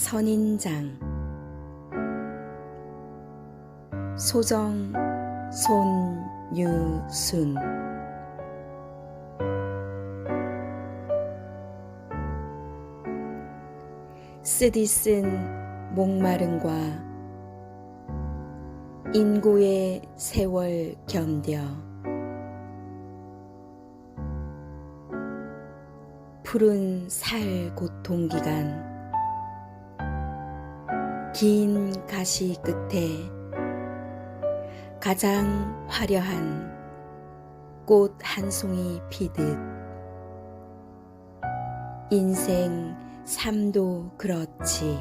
선인장. 소정 손유순. 쓰디 쓴 목마름과 인고의 세월 견뎌. 푸른 살 고통 기간 긴 가시 끝에 가장 화려한 꽃 한 송이 피듯 인생 삶도 그렇지.